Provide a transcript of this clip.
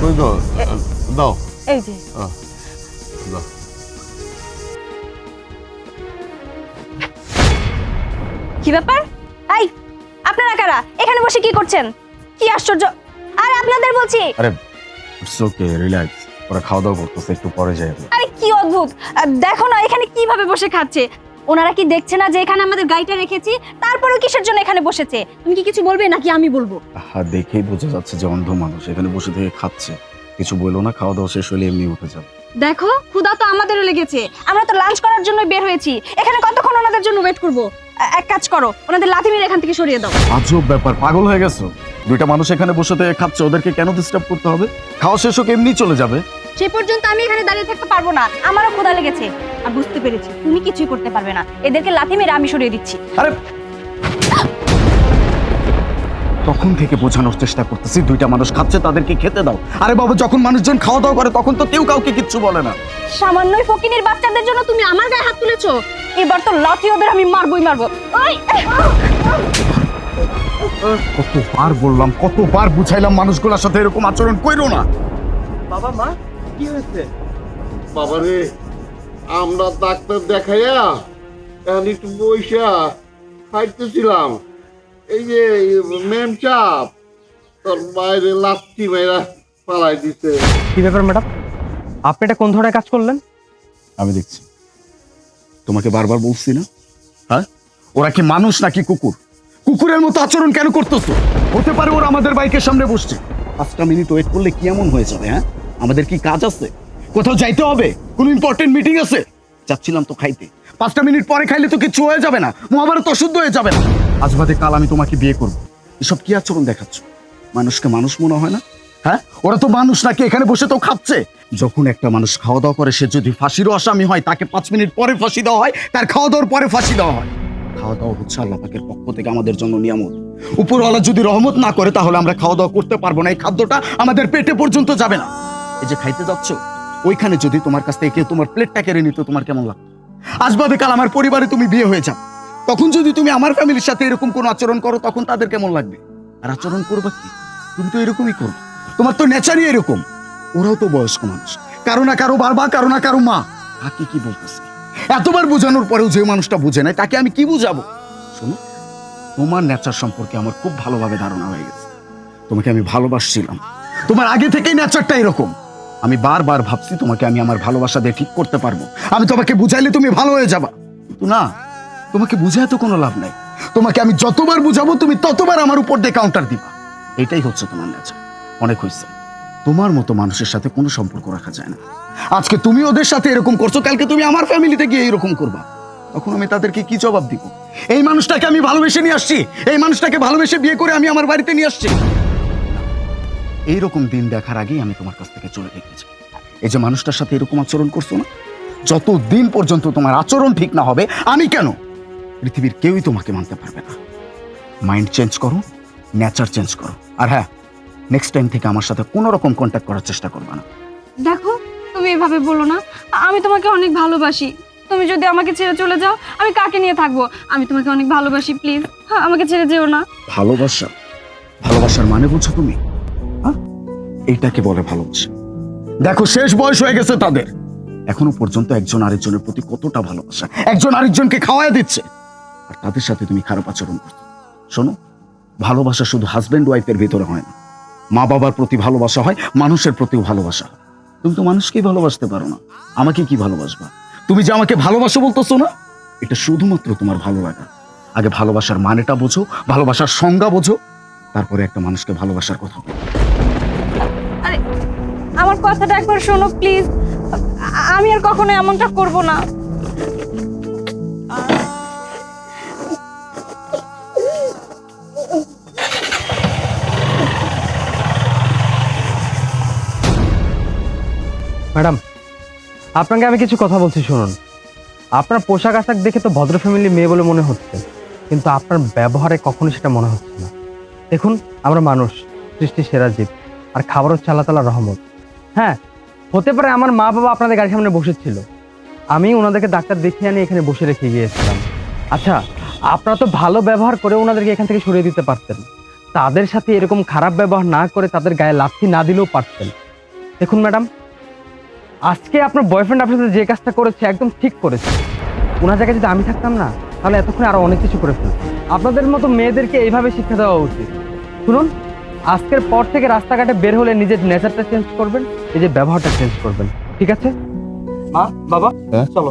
কই দাও দাও এই যে দাও কি ব্যাপার? এই আপনারা কারা? এখানে বসে কি করছেন? কি আশ্চর্য। আরে আপনাদের বলছি। আরে ইটস ওকে রিল্যাক্স ওরা খাওয়া দাওয়া করতেছে একটু পরে যাই আরে কি অদ্ভুত। দেখো না এখানে কীভাবে বসে খাচ্ছে। ওনারা কি দেখছে না যে এখানে আমাদের গাড়িটা রেখেছি? তারপরেও কিসের জন্য এখানে বসেছে? তুমি কি কিছু বলবে নাকি আমি বলব? হ্যাঁ দেখেই বোঝা যাচ্ছে যে অন্ধ মানুষ এখানে বসে থেকে খাচ্ছে। কিছু বলল না খাওয়া দাওয়া শেষ হলে এমনি উঠে যাবে। দেখো ক্ষুধা তো আমাদেরও লেগেছে। আমরা তো লাঞ্চ করার জন্য বের হয়েছি। এখানে কতক্ষণ ওনাদের জন্য ওয়েট করব? এক কাজ করো ওনাদের লাথি মেরে এখান থেকে সরিয়ে দাও। আজব ব্যাপার পাগল হয়ে গেছো? দুইটা মানুষ এখানে বসে থেকে খাচ্ছে ওদেরকে কেন ডিস্টার্ব করতে হবে? খাওয়া শেষ হোক এমনি চলে যাবে। সে পর্যন্ত আমি এখানে দাঁড়িয়ে থাকতে পারব না। আমারও ক্ষুধা লেগেছে। আর বুঝতে পেরেছি তুমি কিছুই করতে পারবে না। এদেরকে লাথি মেরে আমি সরিয়ে দিচ্ছি। আরে! তখন থেকে বোঝানোর চেষ্টা করতেছি দুইটা মানুষ খাচ্ছে তাদেরকে খেতে দাও। আরে বাবা যখন মানুষজন খাওয়া দাওয়া করে তখন তো কেউ কাউকে কিচ্ছু বলে না। সামান্যই ফকিনের বাচ্চাদের জন্য তুমি আমার গায়ে হাত তুলেছো? এবার তো লাথি ওদের আমি মারবই মারবো। ওই! কতবার বললাম কতবার বুঝাইলাম মানুষগুলোর সাথে এরকম আচরণ কইরো না। বাবা মা? কি হয়েছে? বাবারে আমরা ডাক্তার দেখাইয়া এখন একটু বইসা খাইতেছিলাম। এই যে মেম চাপ তোর বাইরে লাত্তি মেয়েরা পালাই দিছে। কি ব্যাপার ম্যাডাম? আপনি এটা কোন ধরনের কাজ করলেন? আমি দেখছি। তোমাকে বারবার বলছি না? হ্যাঁ? ওরা কি মানুষ নাকি কুকুর? কুকুরের মতো আচরণ কেন করতেছো? হতে পারে ওরা আমাদের বাইকের সামনে বসছে। পাঁচটা মিনিট ওয়েট করলে কি এমন হয়ে যাবে হ্যাঁ? আমাদের কি কাজ আছে? কোথাও যাইতে হবে? কোনো ইম্পর্টেন্ট মিটিং আছে? যাচ্ছিলাম তো খাইতে। পাঁচটা মিনিট পরে খাইলে তো কিছু হয়ে যাবে না। মহাভারত অশুদ্ধ হয়ে যাবে না। আজ বাদে কাল আমি তোমাকে বিয়ে করব। এসব কি আচরণ দেখাচ্ছ? মানুষকে মানুষ মনে হয় না? হ্যাঁ? ওরা তো মানুষ নাকি এখানে বসে তো খাচ্ছে। যখন একটা মানুষ খাওয়া দাওয়া করে, সে যদি ফাঁসিরও আসামি হয়, তাকে পাঁচ মিনিট পরে ফাঁসি দেওয়া হয়, তার খাওয়া দাওয়ার পরে ফাঁসি দেওয়া হয়। খাওয়া দাওয়া হচ্ছে আল্লাহ পাকের পক্ষ থেকে আমাদের জন্য নিয়ামত। উপরওয়ালা যদি রহমত না করে, তাহলে আমরা খাওয়া দাওয়া করতে পারব না। এই খাদ্যটা আমাদের পেটে পর্যন্ত যাবে না। এই যে খাইতে যাচ্ছ, ওইখানে যদি তোমার কাছ থেকে তোমার প্লেটটা কেড়ে নিত, তোমার কেমন লাগতো? আজ বাদে কাল আমার পরিবারে তুমি বিয়ে হয়ে যাও। তখন যদি তুমি আমার ফ্যামিলির সাথে এরকম কোনো আচরণ করো, তখন তাদের কেমন লাগবে? আর আচরণ করবে কি? তুমি তো এরকমই করবে। তোমার তো নেচারই এরকম। ওরাও তো বয়স্ক মানুষ। কারও না কারও বারবার কারও না কারও মা। তাকে কি বলতেছে? এতবার বোঝানোর পরেও যে মানুষটা বুঝে নাই, তাকে আমি কি বুঝাবো? শোনো, তোমার নেচার সম্পর্কে আমার খুব ভালোভাবে ধারণা হয়ে গেছে। তোমাকে আমি ভালোবাসছিলাম। তোমার আগে থেকেই নেচারটা এরকম। আমি বারবার ভাবছি তোমাকে আমি আমার ভালোবাসা দিয়ে ঠিক করতে পারব। আমি তোমাকে বুঝাইলে তুমি ভালো হয়ে যাবা। কিন্তু না, তোমাকে বুঝায় তো কোনো লাভ নাই। তোমাকে আমি যতবার বুঝাবো, তুমি ততবার আমার উপর দিয়ে কাউন্টার দিবা। এটাই হচ্ছে তোমার নেচার অনেক হয়েছে। তোমার মতো মানুষের সাথে কোনো সম্পর্ক রাখা যায় না। আজকে তুমি ওদের সাথে এরকম করছ, কালকে তুমি আমার ফ্যামিলিতে গিয়ে এরকম করবা। তখন আমি তাদেরকে কি জবাব দিব? এই মানুষটাকে আমি ভালোবেসে নিয়ে আসছি। এই মানুষটাকে ভালোবেসে বিয়ে করে আমি আমার বাড়িতে নিয়ে আসছি। এইরকম দিন দেখার আগেই আমি তোমার কাছ থেকে চলে গেছি এই যে মানুষটার সাথে এরকম আচরণ করছ না? যত দিন পর্যন্ত তোমার আচরণ ঠিক না হবে আমি কেন? পৃথিবীর কেউই তোমাকে মানতে পারবে না। মাইন্ড চেঞ্জ করো নেচার চেঞ্জ করো। আর হ্যাঁ নেক্সট টাইম থেকে আমার সাথে কোনো রকম কন্ট্যাক্ট করার চেষ্টা করবে না। দেখো তুমি এভাবে বলো না। আমি তোমাকে অনেক ভালোবাসি। তুমি যদি আমাকে ছেড়ে চলে যাও আমি কাকে নিয়ে থাকব? আমি তোমাকে অনেক ভালোবাসি প্লিজ হ্যাঁ আমাকে ছেড়ে যেও না। ভালোবাসা? ভালোবাসার মানে বুঝছ তুমি? এইটাকে বলে ভালোবাসা। দেখো শেষ বয়স হয়ে গেছে তাদের। এখনও পর্যন্ত একজন আরেকজনের প্রতি কতটা ভালোবাসা? একজন আরেকজনকে খাওয়ায় দিচ্ছে। আর তাদের সাথে তুমি খারাপ আচরণ করছ। শোনো ভালোবাসা শুধু হাজব্যান্ড ওয়াইফের ভিতরে হয় না। মা বাবার প্রতি ভালোবাসা হয় মানুষের প্রতিও ভালোবাসা হয়। তুমি তো মানুষকেই ভালোবাসতে পারো না। আমাকে কি ভালোবাসবা? তুমি যে আমাকে ভালোবাসো বলতেছো না? এটা শুধুমাত্র তোমার ভালো লাগা। আগে ভালোবাসার মানেটা বোঝো ভালোবাসার সংজ্ঞা বোঝো তারপরে একটা মানুষকে ভালোবাসার কথা বলো। আমার কথাটা একবার শোনো প্লিজ আমি আর কখনো এমনটা করব না। ম্যাডাম, আপনাকে আমি কিছু কথা বলছি, শুনুন। আপনার পোশাক আশাক দেখে তো ভদ্র ফ্যামিলির মেয়ে বলে মনে হচ্ছে, কিন্তু আপনার ব্যবহারে কখনো সেটা মনে হচ্ছে না। দেখুন, আমরা মানুষ, সৃষ্টির সেরা জীব, আর খাবার হচ্ছে আল্লাহ তালার রহমত। হ্যাঁ হতে পারে আমার মা বাবা আপনাদের গাড়ির সামনে বসেছিল। আমি ওনাদেরকে ডাক্তার দেখিয়ে আনি এখানে বসে রেখে গিয়েছিলাম। আচ্ছা আপনারা তো ভালো ব্যবহার করে ওনাদেরকে এখান থেকে সরিয়ে দিতে পারতেন। তাদের সাথে এরকম খারাপ ব্যবহার না করে তাদের গায়ে লাথি না দিলেও পারতেন। দেখুন ম্যাডাম, আজকে আপনার বয়ফ্রেন্ড আপনার সাথে যে কাজটা করেছে একদম ঠিক করেছে। ওনার জায়গায় যদি আমি থাকতাম না, তাহলে এতক্ষণে আরও অনেক কিছু করে ফেলতাম। আপনাদের মতো মেয়েদেরকে এইভাবে শিক্ষা দেওয়া উচিত। শুনুন আজকের পর থেকে রাস্তাঘাটে বের হলে নিজের নেচারটা চেঞ্জ করবেন নিজের ব্যবহারটা চেঞ্জ করবেন। ঠিক আছে? মা বাবা হ্যাঁ? চলো।